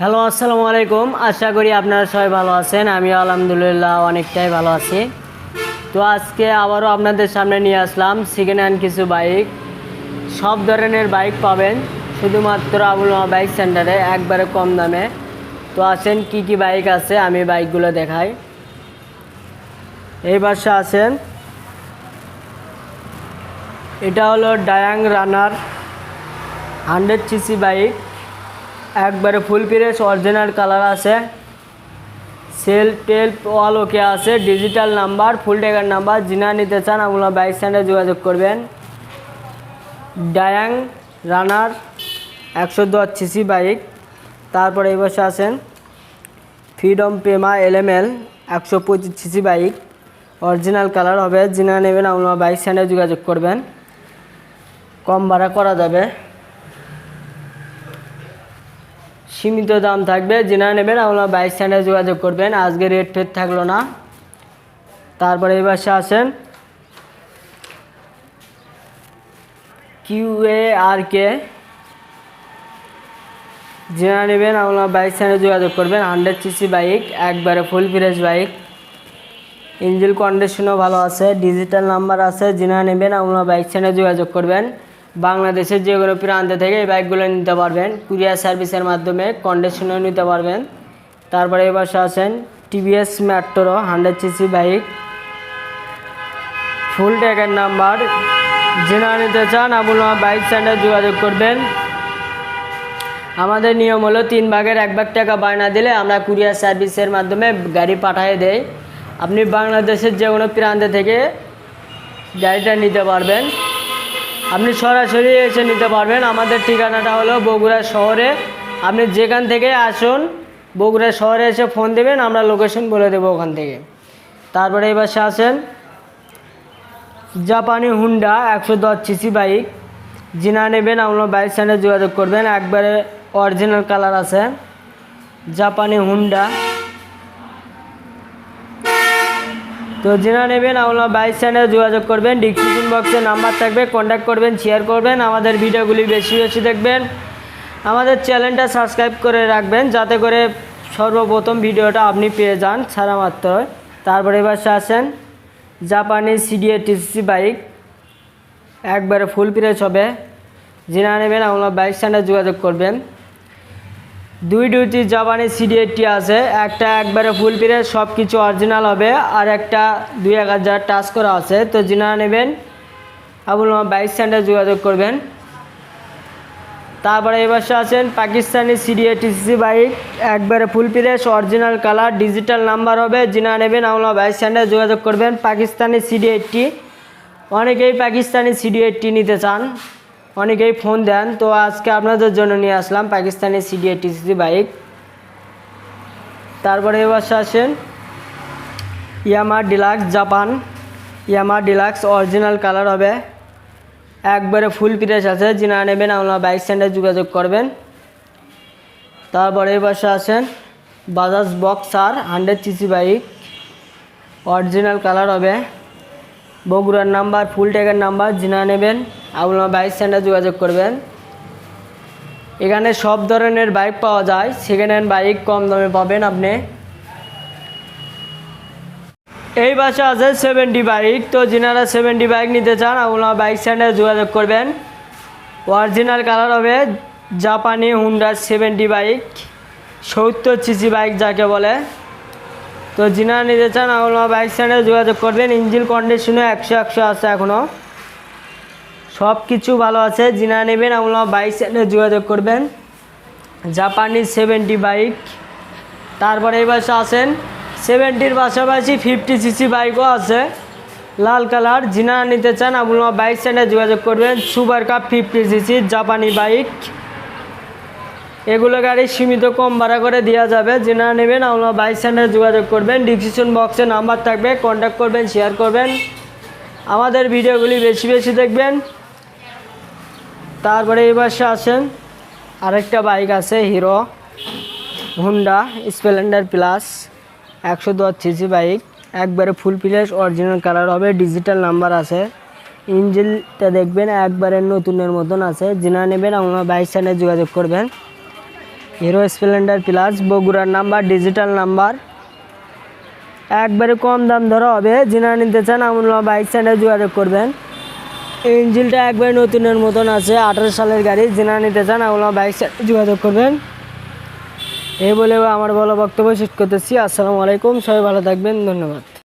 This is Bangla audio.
হ্যালো, আসসালামু আলাইকুম। আশা করি আপনারা সবাই ভালো আছেন। আমি আলহামদুলিল্লাহ অনেকটাই ভালো আছি। তো আজকে আবারও আপনাদের সামনে নিয়ে আসলাম সেকেন্ড হ্যান্ড কিছু বাইক সব ধরনের বাইক পাবেন, শুধুমাত্র আবুল বাইক সেন্টারে একবারে কম দামে। তো আসেন, কি কি বাইক আছে, আমি বাইকগুলো দেখাই। এই পাশে আছেন এটা হলো Dayang runner hundred CC bike একবারে ফুল পিরেস অরিজিনাল কালার আছে। সেল টেল অল ওকে আছে। ডিজিটাল নাম্বার ফুল টেকার নাম্বার যিনা নিতে চান আপনারা বাইক স্ট্যান্ডে যোগাযোগ করবেন। ডায়াং রানার একশো দশ সিসি বাইক তারপরে এই বসে আছেন। ফ্রিডম পেমা এলএমএল একশো পঁচিশ সিসি বাইক অরিজিনাল কালার হবে, যিনা নেবেন আপনারা বাইক স্ট্যান্ডে যোগাযোগ করবেন। কম ভাড়া করা যাবে। সীমিত দাম থাকবে। যেনা নেবেন আপনারা বাইক স্ট্যান্ডে যোগাযোগ করবেন। আজকে রেট ফেট থাকল না। তারপরে এই পাশে আসেন। কিউ এ আর কে যেনা নেবেন আপনারা বাইক স্ট্যান্ডে যোগাযোগ করবেন। হান্ড্রেড সিসি বাইক একবারে ফুল ফ্রেশ বাইক ইঞ্জিন কন্ডিশনও ভালো আছে ডিজিটাল নাম্বার আছে। যেনা নেবেন আপনারা বাইক স্ট্যান্ডে যোগাযোগ করবেন। বাংলাদেশের যে কোনো প্রান্ত থেকে এই বাইকগুলো নিতে পারবেন। কুরিয়ার সার্ভিসের মাধ্যমে কন্ডিশনও নিতে পারবেন। তারপরে পাশে আছেন TVS metro hundred CC bike full ট্যাগের নাম্বার জেনা নিতে চান আপনারা বাইক স্ট্যান্ডে যোগাযোগ করবেন। আমাদের নিয়ম হলো তিন ভাগের এক ভাগ টাকা বায়না দিলে আমরা কুরিয়ার সার্ভিসের মাধ্যমে গাড়ি পাঠিয়ে দেই। আপনি বাংলাদেশের যে কোনো প্রান্ত থেকে গাড়িটা নিতে পারবেন। আপনি সরাসরি এসে নিতে পারবেন। আমাদের ঠিকানাটা হলো বগুড়া শহরে। আপনি যেখান থেকে আসুন, বগুড়া শহরে এসে ফোন দেবেন, আমরা লোকেশন বলে দেবো ওখান থেকে। তারপরে এই পাশে আসেন। জাপানি হুন্ডা একশো দশ সিসি বাইক। যিনা নেবেন আপনার বাইক স্ট্যান্ডে যোগাযোগ করবেন। একবারে অরিজিনাল কালার আছে। জাপানি হুন্ডা। তো যেনা নেবেন আপনারা বাইক চ্যানেলে যোগাযোগ করবেন ডিসক্রিপশন বক্সে নাম্বার থাকবে কন্ট্যাক্ট করবেন শেয়ার করবেন, আমাদের ভিডিওগুলি বেশি বেশি দেখবেন। আমাদের চ্যানেলটা সাবস্ক্রাইব করে রাখবেন, যাতে করে সর্বপ্রথম ভিডিওটা আপনি পেয়ে যান ছাড়া মাত্র। তারপরে এবার আসেন জাপানি সিডিএ টিসি বাইক একবারে ফুল প্রেস হবে। যেনা নেবেন আপনারা বাইক স্ট্যান্ডে যোগাযোগ করবেন। দুই দুইটি জাপানি সিডিএটি আছে, একটা একবারে ফুল পিরে সব কিছু অরিজিনাল হবে, আর একটা দুই এক হাজার টাচ করা আছে। তো যিনারা নেবেন আপনার বাইক স্ট্যান্ডে যোগাযোগ করবেন। তারপরে এবার আছেন পাকিস্তানি সিডিএটিসি বাইক, একবারে full Pires original colour, digital number হবে যিনা নেবেন আপনার বাইক স্ট্যান্ডে যোগাযোগ করবেন। পাকিস্তানি সিডিএটি অনেকেই পাকিস্তানি সিডিএটি নিতে চান। অনেকেই ফোন দেন। তো আজকে আপনাদের জন্য নিয়ে আসলাম পাকিস্তানি সিডিএটিসি বাইক তারপরে এবার আসেন Yamaha deluxe Japan Yamaha deluxe original colour হবে। একবারে ফুল প্রেস আছে। যিনা নেবেন, আপনারা বাইক স্ট্যান্ডে যোগাযোগ করবেন। তারপরে এবার আসেন Bajaj Boxer hundred CC bike original colour হবে। বগুড়ার নাম্বার ফুল ট্যাগের নাম্বার, জিনা নেবেন আপনারা বাইক স্ট্যান্ডে যোগাযোগ করবেন। এখানে সব ধরনের বাইক পাওয়া যায় সেকেন্ড হ্যান্ড বাইক কম দামে পাবেন আপনি। এই বাসে আছে সেভেন্টি বাইক, তো যিনারা সেভেন্টি বাইক নিতে চান আপনারা বাইক স্ট্যান্ডে যোগাযোগ করবেন। অরিজিনাল কালার হবে জাপানি হুন্ডার সেভেন্টি বাইক, সত্তর সিসি বাইক যাকে বলে। তো যিনারা নিতে চান আপনারা বাইক স্ট্যান্ডে যোগাযোগ করবেন। ইঞ্জিন কন্ডিশনও একশো একশো আছে এখনও সব কিছু ভালো আছে যিনারা নেবেন আপনারা বাইক স্ট্যান্ডে যোগাযোগ করবেন। জাপানি সেভেন্টি বাইক তারপরে এই পাশে আসেন সেভেন্টির পাশাপাশি ফিফটি সিসি বাইকও আছে। লাল কালার যিনারা নিতে চান আপনারা বাইক স্ট্যান্ডে যোগাযোগ করবেন। সুপার কাপ ফিফটি সিসি জাপানি বাইক এগুলো গাড়ি সীমিত কম ভাড়া করে দেওয়া যাবে। যেনারা নেবেন, আপনারা বাইক স্ট্যান্ডে যোগাযোগ করবেন ডিসক্রিপশন বক্সে নাম্বার থাকবে কন্ট্যাক্ট করবেন শেয়ার করবেন। আমাদের ভিডিওগুলি বেশি বেশি দেখবেন। তারপরে এই পাশে আসেন, আরেকটা বাইক আছে, হিরো হুন্ডা স্প্লেন্ডার প্লাস একশো দশ সিসি বাইক। একবারে ফুল প্লেস অরিজিনাল কালার হবে ডিজিটাল নাম্বার আছে। ইঞ্জিনটা দেখবেন, একবারে নতুনের মতন আছে। যিনা নেবেন, আপনারা বাইক স্ট্যান্ডে যোগাযোগ করবেন। হিরো স্প্লেন্ডার প্লাস বগুড়ার নাম্বার ডিজিটাল নাম্বার একবারে কম দাম ধরা হবে, যিনারা নিতে চান আমুল্লা বাইক স্ট্যান্ডে যোগাযোগ করবেন। ইঞ্জিনটা একবারে নতুনের মতন আছে, আঠারো সালের গাড়ি, যিনারা নিতে চান আমুল্লা বাইক স্ট্যান্ডে যোগাযোগ করবেন। এই বলে আমার বলো বক্তব্য শেষ করতেছি। আসসালামু আলাইকুম, সবাই ভালো থাকবেন, ধন্যবাদ।